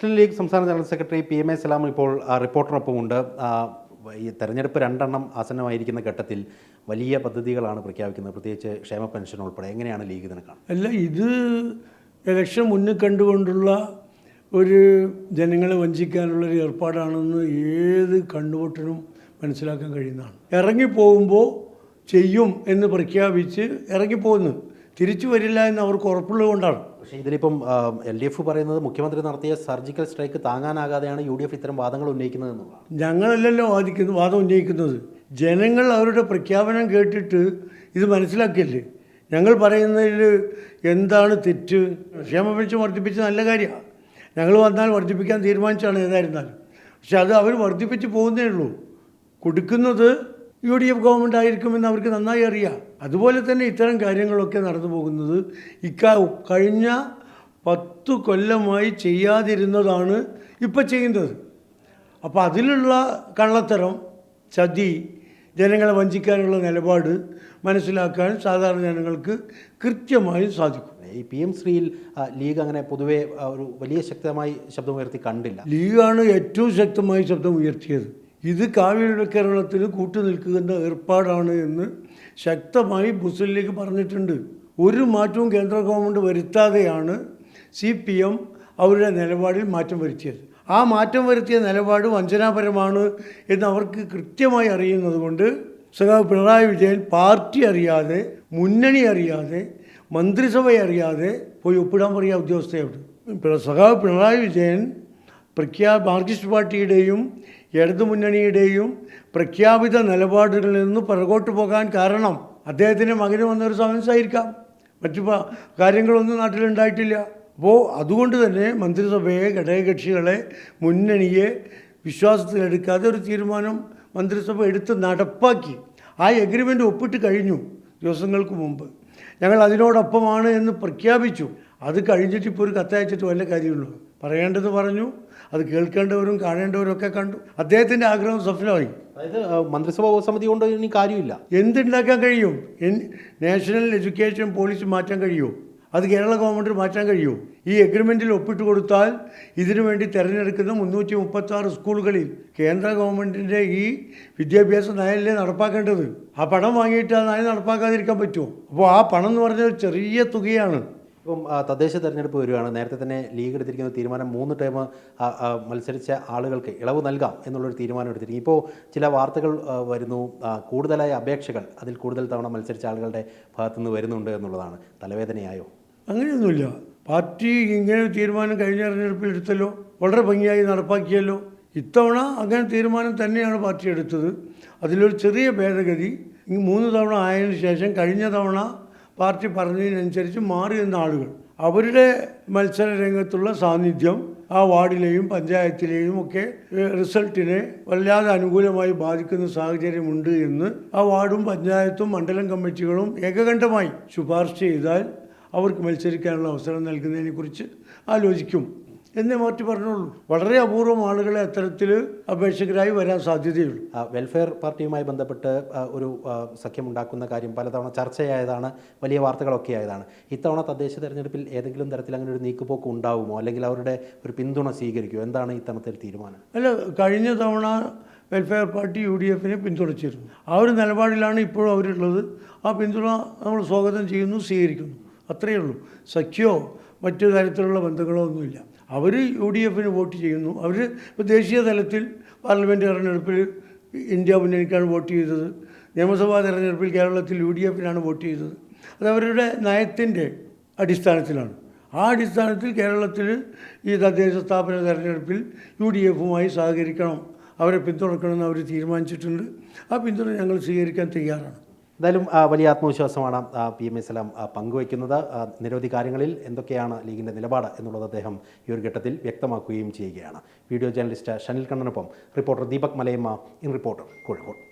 മുസ്ലിം ലീഗ് സംസ്ഥാന general secretary P M A Salam ഇപ്പോൾ റിപ്പോർട്ടറിനൊപ്പമുണ്ട് ഈ തെരഞ്ഞെടുപ്പ് രണ്ടെണ്ണം ആസന്നമായിരിക്കുന്ന ഘട്ടത്തിൽ വലിയ പദ്ധതികളാണ് പ്രഖ്യാപിക്കുന്നത്. പ്രത്യേകിച്ച് ക്ഷേമ പെൻഷൻ ഉൾപ്പെടെ. എങ്ങനെയാണ് ലീഗ് ഇതിനെ കാണുന്നത്? അല്ല ഇത് ഇലക്ഷൻ മുന്നിൽ കണ്ടുകൊണ്ടുള്ള ഒരു ജനങ്ങളെ വഞ്ചിക്കാനുള്ളൊരു ഏർപ്പാടാണെന്ന് ഏത് കണ്ണുപൊട്ടനും മനസ്സിലാക്കാൻ കഴിയുന്നതാണ്. ഇറങ്ങിപ്പോകുമ്പോൾ ചെയ്യും എന്ന് പ്രഖ്യാപിച്ച് ഇറങ്ങിപ്പോകുന്നു. തിരിച്ചു വരില്ല എന്ന് അവർക്ക് ഉറപ്പുള്ളത് കൊണ്ടാണ്. പക്ഷേ ഇതിലിപ്പം എൽ ഡി എഫ് പറയുന്നത് മുഖ്യമന്ത്രി നടത്തിയ സർജിക്കൽ സ്ട്രൈക്ക് താങ്ങാനാകാതെയാണ് യു ഡി എഫ് ഇത്തരം വാദങ്ങൾ ഉന്നയിക്കുന്നത് എന്നുള്ളതാണ്. ഞങ്ങളല്ലല്ലോ വാദിക്കുന്നു വാദം ഉന്നയിക്കുന്നത്. ജനങ്ങൾ അവരുടെ പ്രഖ്യാപനം കേട്ടിട്ട് ഇത് മനസ്സിലാക്കിയല്ലേ? ഞങ്ങൾ പറയുന്നതിൽ എന്താണ് തെറ്റ്? ക്ഷേമ വർദ്ധിപ്പിച്ച് നല്ല കാര്യമാണ് ഞങ്ങൾ വന്നാൽ വർദ്ധിപ്പിക്കാൻ തീരുമാനിച്ചാണ് ഏതായിരുന്നാലും. പക്ഷെ അത് അവർ വർദ്ധിപ്പിച്ച് പോകുന്നേ ഉള്ളൂ. കൊടുക്കുന്നത് യു ഡി എഫ് ഗവൺമെന്റ് ആയിരിക്കുമെന്ന് അവർക്ക് നന്നായി അറിയാം. അതുപോലെ തന്നെ ഇത്തരം കാര്യങ്ങളൊക്കെ നടന്നു പോകുന്നത് ഇക്കാ കഴിഞ്ഞ പത്തു കൊല്ലമായി ചെയ്യാതിരുന്നതാണ് ഇപ്പം ചെയ്യുന്നത്. അപ്പോൾ അതിലുള്ള കള്ളത്തരം ചതി ജനങ്ങളെ വഞ്ചിക്കാനുള്ള നിലപാട് മനസ്സിലാക്കാൻ സാധാരണ ജനങ്ങൾക്ക് കൃത്യമായും സാധിക്കും. ഈ പി എം ശ്രീയിൽ ലീഗ് അങ്ങനെ പൊതുവെ ഒരു വലിയ ശക്തമായി ശബ്ദമുയർത്തി കണ്ടില്ല. ലീഗാണ് ഏറ്റവും ശക്തമായി ശബ്ദം ഉയർത്തിയത് ഇത് കൂട്ടു കൂട്ടുനിൽക്കുന്ന ഏർപ്പാടാണ് എന്ന് ശക്തമായി മുസ്ലിം ലീഗ് പറഞ്ഞിട്ടുണ്ട്. ഒരു മാറ്റവും കേന്ദ്ര ഗവൺമെന്റ് വരുത്താതെയാണ് സി പി എം അവരുടെ നിലപാടിൽ മാറ്റം വരുത്തിയത്. ആ മാറ്റം വരുത്തിയ നിലപാട് വഞ്ചനാപരമാണ് എന്ന് അവർക്ക് കൃത്യമായി അറിയുന്നത് കൊണ്ട് സഖാവ് പിണറായി വിജയൻ പാർട്ടി അറിയാതെ മുന്നണി അറിയാതെ മന്ത്രിസഭ അറിയാതെ പോയി ഒപ്പിടാൻ പറയുക ഉദ്യോഗസ്ഥയോട് സഖാവ് പിണറായി വിജയൻ പ്രഖ്യാ മാർക്സിസ്റ്റ് പാർട്ടിയുടെയും ഇടതുമുന്നണിയുടെയും പ്രഖ്യാപിത നിലപാടുകളിൽ നിന്ന് പുറകോട്ട് പോകാൻ കാരണം അദ്ദേഹത്തിന്റെ മകന് വന്നൊരു സമൻസായിരിക്കാം മറ്റു പ- കാര്യങ്ങളൊന്നും നാട്ടിലുണ്ടായിട്ടില്ല. അപ്പോൾ അതുകൊണ്ട് തന്നെ മന്ത്രിസഭയെ ഘടകകക്ഷികളെ മുന്നണിയെ വിശ്വാസത്തിലെടുക്കാതെ ഒരു തീരുമാനം മന്ത്രിസഭ എടുത്ത് നടപ്പാക്കി. ആ എഗ്രിമെന്റ് ഒപ്പിട്ട് കഴിഞ്ഞു ദിവസങ്ങൾക്ക് മുമ്പ്. ഞങ്ങൾ അതിനോടൊപ്പമാണ് എന്ന് പ്രഖ്യാപിച്ചു. അത് കഴിഞ്ഞിട്ട് ഇപ്പോൾ ഒരു കത്തയച്ചിട്ട് വല്ല കാര്യമുള്ളൂ പറയേണ്ടത് പറഞ്ഞു അത് കേൾക്കേണ്ടവരും കാണേണ്ടവരും ഒക്കെ കണ്ടു. അദ്ദേഹത്തിന്റെ ആഗ്രഹം സഫലമായി അതായത് മന്ത്രിസഭാ ഉപസമിതി കൊണ്ട് ഇനി കാര്യമില്ല. എന്തുണ്ടാക്കാൻ കഴിയും? നാഷണൽ എഡ്യൂക്കേഷൻ പോളിസി മാറ്റാൻ കഴിയുമോ അത് കേരള ഗവൺമെന്റ് മാറ്റാൻ കഴിയുമോ ഈ എഗ്രിമെന്റിൽ ഒപ്പിട്ട് കൊടുത്താൽ ഇതിനു വേണ്ടി തിരഞ്ഞെടുക്കുന്ന മുന്നൂറ്റി മുപ്പത്തി ആറ് സ്കൂളുകളിൽ കേന്ദ്ര ഗവൺമെന്റിന്റെ ഈ വിദ്യാഭ്യാസ നയല്ലേ നടപ്പാക്കേണ്ടത്? ആ പണം വാങ്ങിയിട്ട് ആ നയം നടപ്പാക്കാതിരിക്കാൻ പറ്റുമോ? അപ്പോൾ ആ പണം എന്ന് പറഞ്ഞാൽ ചെറിയ തുകയാണ്. ഇപ്പം തദ്ദേശ തെരഞ്ഞെടുപ്പ് വരികയാണ് നേരത്തെ തന്നെ ലീഗ് എടുത്തിരിക്കുന്ന തീരുമാനം മൂന്ന് ടൈം മത്സരിച്ച ആളുകൾക്ക് ഇളവ് നൽകാം എന്നുള്ളൊരു തീരുമാനം എടുത്തിരിക്കും ഇപ്പോൾ ചില വാർത്തകൾ വരുന്നു. കൂടുതലായ അപേക്ഷകൾ അതിൽ കൂടുതൽ തവണ മത്സരിച്ച ആളുകളുടെ ഭാഗത്തുനിന്ന് വരുന്നുണ്ട് എന്നുള്ളതാണ്. തലവേദനയായോ? അങ്ങനെയൊന്നുമില്ല. പാർട്ടി ഇങ്ങനെ തീരുമാനം കഴിഞ്ഞ തെരഞ്ഞെടുപ്പിൽ എടുത്തല്ലോ. വളരെ ഭംഗിയായി നടപ്പാക്കിയല്ലോ. ഇത്തവണ അങ്ങനെ തീരുമാനം തന്നെയാണ് പാർട്ടി എടുത്തത്. അതിലൊരു ചെറിയ ഭേദഗതി. ഈ മൂന്ന് തവണ ആയതിനു ശേഷം കഴിഞ്ഞ തവണ പാർട്ടി പറഞ്ഞതിനനുസരിച്ച് മാറി നിന്ന ആളുകൾ. അവരുടെ മത്സര രംഗത്തുള്ള സാന്നിധ്യം ആ വാർഡിലെയും പഞ്ചായത്തിലെയും ഒക്കെ റിസൾട്ടിനെ വല്ലാതെ അനുകൂലമായി ബാധിക്കുന്ന സാഹചര്യമുണ്ട് എന്ന് ആ വാർഡും പഞ്ചായത്തും മണ്ഡലം കമ്മിറ്റികളും ഏകകണ്ഠമായി ശുപാർശ ചെയ്താൽ അവർക്ക് മത്സരിക്കാനുള്ള അവസരം നൽകുന്നതിനെക്കുറിച്ച് ആലോചിക്കും. എന്നേ മാറ്റി പറഞ്ഞുള്ളൂ വളരെ അപൂർവം ആളുകളെ അത്തരത്തിൽ അപേക്ഷകരായി വരാൻ സാധ്യതയുള്ളൂ. ആ, വെൽഫെയർ പാർട്ടിയുമായി ബന്ധപ്പെട്ട് ഒരു സഖ്യം സഖ്യമുണ്ടാക്കുന്ന കാര്യം പലതവണ ചർച്ചയായതാണ് വലിയ വാർത്തകളൊക്കെ ആയതാണ്. ഇത്തവണ തദ്ദേശ തെരഞ്ഞെടുപ്പിൽ ഏതെങ്കിലും തരത്തിൽ അങ്ങനെ ഒരു നീക്കുപോക്ക് ഉണ്ടാവുമോ? അല്ലെങ്കിൽ അവരുടെ ഒരു പിന്തുണ സ്വീകരിക്കുമോ? എന്താണ് ഇത്തവണത്തെ തീരുമാനം? അല്ല കഴിഞ്ഞ തവണ വെൽഫെയർ പാർട്ടി യു ഡി എഫിനെ പിന്തുണച്ചിരുന്നു. ആ ഒരു നിലപാടിലാണ് ഇപ്പോഴും അവരുള്ളത്. ആ പിന്തുണ നമ്മൾ സ്വാഗതം ചെയ്യുന്നു സ്വീകരിക്കുന്നു. അത്രയേ ഉള്ളൂ. സഖ്യമോ മറ്റു തരത്തിലുള്ള ബന്ധങ്ങളോ ഒന്നുമില്ല. അവർ യു ഡി എഫിന് വോട്ട് ചെയ്യുന്നു. അവർ ഇപ്പോൾ ദേശീയ തലത്തിൽ പാർലമെന്റ് തെരഞ്ഞെടുപ്പിൽ ഇന്ത്യ മുന്നണിക്കാണ് വോട്ട് ചെയ്തത്. നിയമസഭാ തെരഞ്ഞെടുപ്പിൽ കേരളത്തിൽ യു ഡി എഫിനാണ് വോട്ട് ചെയ്തത്. അത് അവരുടെ നയത്തിന്റെ അടിസ്ഥാനത്തിലാണ്. ആ അടിസ്ഥാനത്തിൽ കേരളത്തിൽ ഈ തദ്ദേശ സ്ഥാപന തെരഞ്ഞെടുപ്പിൽ യു ഡി എഫുമായി സഹകരിക്കണം. അവരെ പിന്തുണക്കണമെന്ന് അവർ തീരുമാനിച്ചിട്ടുണ്ട്. ആ പിന്തുണ ഞങ്ങൾ സ്വീകരിക്കാൻ തയ്യാറാണ്. എന്തായാലും വലിയ ആത്മവിശ്വാസമാണ് പി എം എല്ലാം പങ്കുവയ്ക്കുന്നത്. നിരവധി കാര്യങ്ങളിൽ എന്തൊക്കെയാണ് ലീഗിന്റെ നിലപാട് എന്നുള്ളത് അദ്ദേഹം ഈ ഒരു ഘട്ടത്തിൽ വ്യക്തമാക്കുകയും ചെയ്യുകയാണ്. Video journalist Shanil കണ്ണനൊപ്പം reporter Deepak Malayamma in reporter Kozhikode.